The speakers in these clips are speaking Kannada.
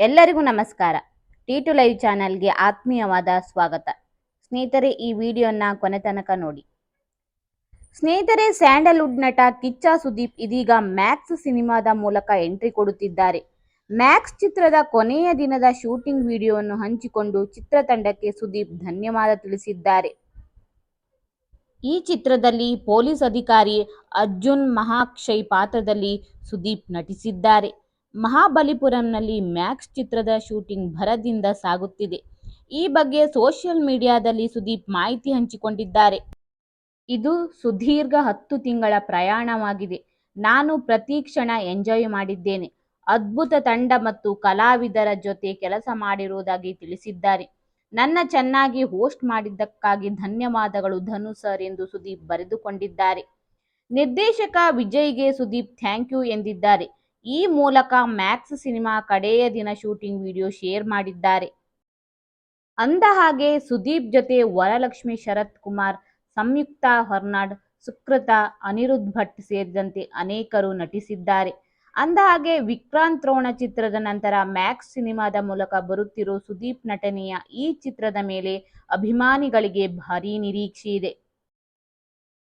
ಎಲ್ಲರಿಗೂ ನಮಸ್ಕಾರ. ಟಿ ಟು ಲೈವ್ ಚಾನೆಲ್ಗೆ ಆತ್ಮೀಯವಾದ ಸ್ವಾಗತ. ಸ್ನೇಹಿತರೆ, ಈ ವಿಡಿಯೋನ ಕೊನೆ ತನಕ ನೋಡಿ. ಸ್ನೇಹಿತರೆ, ಸ್ಯಾಂಡಲ್ವುಡ್ ನಟ ಕಿಚ್ಚ ಸುದೀಪ್ ಇದೀಗ ಮ್ಯಾಕ್ಸ್ ಸಿನಿಮಾದ ಮೂಲಕ ಎಂಟ್ರಿ ಕೊಡುತ್ತಿದ್ದಾರೆ. ಮ್ಯಾಕ್ಸ್ ಚಿತ್ರದ ಕೊನೆಯ ದಿನದ ಶೂಟಿಂಗ್ ವಿಡಿಯೋವನ್ನು ಹಂಚಿಕೊಂಡು ಚಿತ್ರತಂಡಕ್ಕೆ ಸುದೀಪ್ ಧನ್ಯವಾದ ತಿಳಿಸಿದ್ದಾರೆ. ಈ ಚಿತ್ರದಲ್ಲಿ ಪೊಲೀಸ್ ಅಧಿಕಾರಿ ಅರ್ಜುನ್ ಮಹಾಕ್ಷಯ್ ಪಾತ್ರದಲ್ಲಿ ಸುದೀಪ್ ನಟಿಸಿದ್ದಾರೆ. ಮಹಾಬಲಿಪುರಂನಲ್ಲಿ ಮ್ಯಾಕ್ಸ್ ಚಿತ್ರದ ಶೂಟಿಂಗ್ ಭರದಿಂದ ಸಾಗುತ್ತಿದೆ. ಈ ಬಗ್ಗೆ ಸೋಷಿಯಲ್ ಮೀಡಿಯಾದಲ್ಲಿ ಸುದೀಪ್ ಮಾಹಿತಿ ಹಂಚಿಕೊಂಡಿದ್ದಾರೆ. ಇದು ಸುದೀರ್ಘ ಹತ್ತು ತಿಂಗಳ ಪ್ರಯಾಣವಾಗಿದೆ. ನಾನು ಪ್ರತಿ ಕ್ಷಣ ಎಂಜಾಯ್ ಮಾಡಿದ್ದೇನೆ. ಅದ್ಭುತ ತಂಡ ಮತ್ತು ಕಲಾವಿದರ ಜೊತೆ ಕೆಲಸ ಮಾಡಿರುವುದಾಗಿ ತಿಳಿಸಿದ್ದಾರೆ. ನನ್ನ ಚೆನ್ನಾಗಿ ಹೋಸ್ಟ್ ಮಾಡಿದ್ದಕ್ಕಾಗಿ ಧನ್ಯವಾದಗಳು ಧನು ಸರ್ ಎಂದು ಸುದೀಪ್ ಬರೆದುಕೊಂಡಿದ್ದಾರೆ. ನಿರ್ದೇಶಕ ವಿಜಯ್ಗೆ ಸುದೀಪ್ ಥ್ಯಾಂಕ್ ಯು ಎಂದಿದ್ದಾರೆ. ಈ ಮೂಲಕ ಮ್ಯಾಕ್ಸ್ ಸಿನಿಮಾ ಕಡೆಯ ದಿನ ಶೂಟಿಂಗ್ ವಿಡಿಯೋ ಶೇರ್ ಮಾಡಿದ್ದಾರೆ. ಅಂದ ಹಾಗೆ ಸುದೀಪ್ ಜೊತೆ ವರಲಕ್ಷ್ಮಿ ಶರತ್ ಕುಮಾರ್, ಸಂಯುಕ್ತ ಹೊರ್ನಾಡ್, ಸುಕೃತ, ಅನಿರುದ್ಧ್ ಭಟ್ ಸೇರಿದಂತೆ ಅನೇಕರು ನಟಿಸಿದ್ದಾರೆ. ಅಂದ ಹಾಗೆ ವಿಕ್ರಾಂತ್ ರೋಣ ಚಿತ್ರದ ನಂತರ ಮ್ಯಾಕ್ಸ್ ಸಿನಿಮಾದ ಮೂಲಕ ಬರುತ್ತಿರೋ ಸುದೀಪ್ ನಟನೆಯ ಈ ಚಿತ್ರದ ಮೇಲೆ ಅಭಿಮಾನಿಗಳಿಗೆ ಭಾರೀ ನಿರೀಕ್ಷೆ ಇದೆ.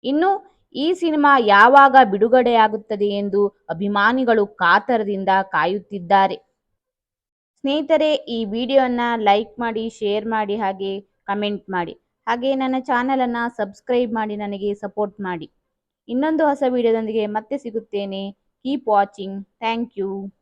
ಇನ್ನು ಈ ಸಿನಿಮಾ ಯಾವಾಗ ಬಿಡುಗಡೆಯಾಗುತ್ತದೆ ಎಂದು ಅಭಿಮಾನಿಗಳು ಕಾತರದಿಂದ ಕಾಯುತ್ತಿದ್ದಾರೆ. ಸ್ನೇಹಿತರೆ, ಈ ವಿಡಿಯೋನ ಲೈಕ್ ಮಾಡಿ, ಶೇರ್ ಮಾಡಿ, ಹಾಗೆ ಕಮೆಂಟ್ ಮಾಡಿ. ಹಾಗೆ ನನ್ನ ಚಾನಲನ್ನು ಸಬ್ಸ್ಕ್ರೈಬ್ ಮಾಡಿ, ನನಗೆ ಸಪೋರ್ಟ್ ಮಾಡಿ. ಇನ್ನೊಂದು ಹೊಸ ವಿಡಿಯೋದೊಂದಿಗೆ ಮತ್ತೆ ಸಿಗುತ್ತೇನೆ. Keep watching thank you